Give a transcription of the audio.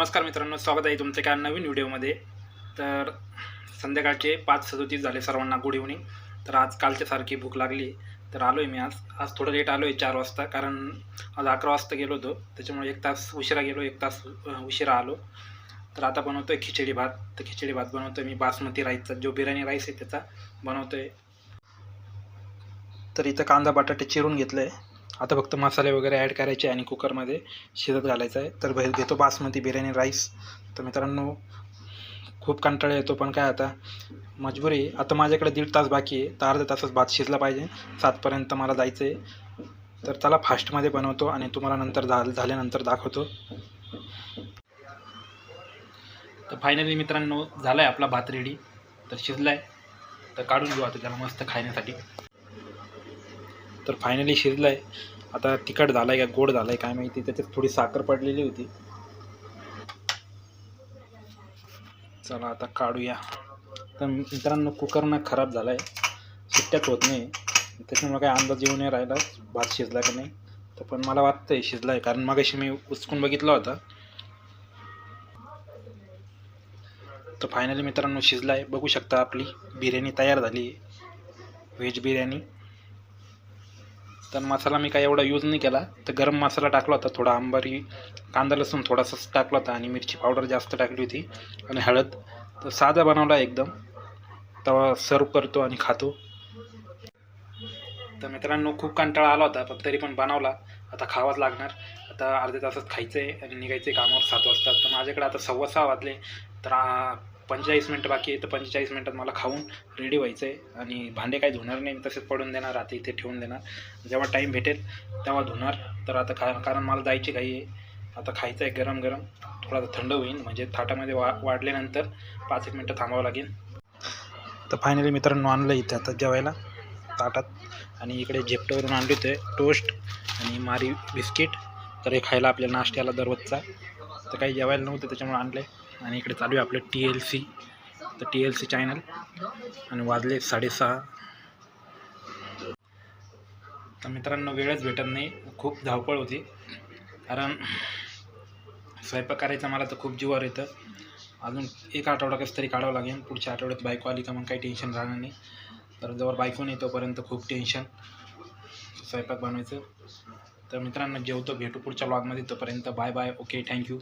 नमस्कार मित्रांनो स्वागत आहे तुमचं काय नवीन व्हिडिओमध्ये. तर संध्याकाळचे पाच सदोतीस झाले सर्वांना गुड इव्हनिंग तर आज कालच्या सारखी भूक लागली तर आलो आहे मी आज. आज थोडं लेट आलो आहे चार वाजता कारण आज अकरा वाजता गेलो होतो. त्याच्यामुळे एक तास उशिरा गेलो एक तास उशिरा आलो. तर आता बनवतो आहे खिचडी भात. तर खिचडी भात बनवतो आहे मी बासमती राईसचा जो बिर्याणी राईस आहे त्याचा बनवतो आहे तर इथं कांदा बटाटे चिरून घेतलं आहे आता फक्त मसाले वगैरे ॲड करायचे आणि कुकरमध्ये शिजत घालायचं आहे. तर बाहेर घेतो बासमती बिर्याणी राईस तर मित्रांनो खूप कंटाळा येतो पण काय आता मजबुरी आता माझ्याकडे दीड तास बाकी आहे. तर अर्ध्या तासच भात शिजला पाहिजे. सातपर्यंत मला जायचं आहे तर त्याला फास्टमध्ये बनवतो आणि तुम्हाला नंतर झाल झाल्यानंतर दाखवतो. तर फायनली मित्रांनो झाला आहे आपला भात रेडी तर शिजला आहे तर काढून घेऊ आता त्याला मस्त खाण्यासाठी. तर फायनली शिजलं आहे आता तिखट झालं आहे का गोड झालं आहे काय माहिती त्याच्यात थोडी साखर पडलेली होती. चला आता काढूया. तर मित्रांनो कुकरनं खराब झाला आहे सुट्ट्याच होत नाही. त्याच्यामुळे काही अंदाज येऊ नाही राहिला. भात शिजला का नाही. तर पण मला वाटतं आहे शिजला आहे कारण मगाशी मी उचकून बघितला होता. तर फायनली मित्रांनो शिजला आहे बघू शकता आपली बिर्याणी तयार झाली. आहे व्हेज बिर्याणी. तर मसाला मी काय एवढा यूज नाही केला. तर गरम मसाला टाकला होता थोडा आंबारी कांदा लसूण थोडासाच टाकला होता आणि मिरची पावडर जास्त टाकली होती आणि हळद. तर साधा बनवला एकदम. तेव्हा सर्व करतो आणि खातो. तर मित्रांनो खूप कंटाळा आला होता पण तरी पण बनवला. आता खावाच लागणार. आता अर्ध्या तासात खायचं आहे आणि निघायचं आहे कामावर सात वाजता. तर माझ्याकडे आता सव्वा सहा वाजले. तर पंचेचाळीस मिनटं बाकी आहे तर पंचेचाळीस मिनटात मला खाऊन रेडी व्हायचं आहे आणि भांडे काही धुणार नाही तसेच पडून देणार आता इथे ठेवून देणार. जेव्हा टाईम भेटेल तेव्हा धुणार. तर आता खा कारण मला जायची घाई आहे. आता खायचं आहे गरम गरम थोडा थंड होईल म्हणजे थाटामध्ये वा वाढल्यानंतर पाच एक मिनटं थांबावं लागेल. तर फायनली मित्रांनो आणलं इथे आता जेवायला ताटात. आणि इकडे झेपटवरून आणले होते टोस्ट आणि मारी बिस्किट तर हे खायला आपल्या नाश्त्याला दररोजचा. तर काही जेवायला नव्हतं त्याच्यामुळे आणले आणि इकडे चालू आहे आपलं टी एल सी तर टी एल सी चॅनल आणि वाजले साडेसहा. तर मित्रांनो वेळच भेटत नाही. खूप धावपळ होती. कारण स्वयंपाक करायचा मला तर खूप जीवावर येतं. अजून एक आठवडा कसं तरी काढावं लागेल. पुढच्या आठवड्यात बायको आली का मग काही टेन्शन राहणार नाही. तर जवळ बायको नाही तोपर्यंत खूप टेन्शन स्वयंपाक बनवायचं. तर मित्रांनो जेवतो भेटू पुढच्या ब्लॉगमध्ये तोपर्यंत. Bye bye okay thank you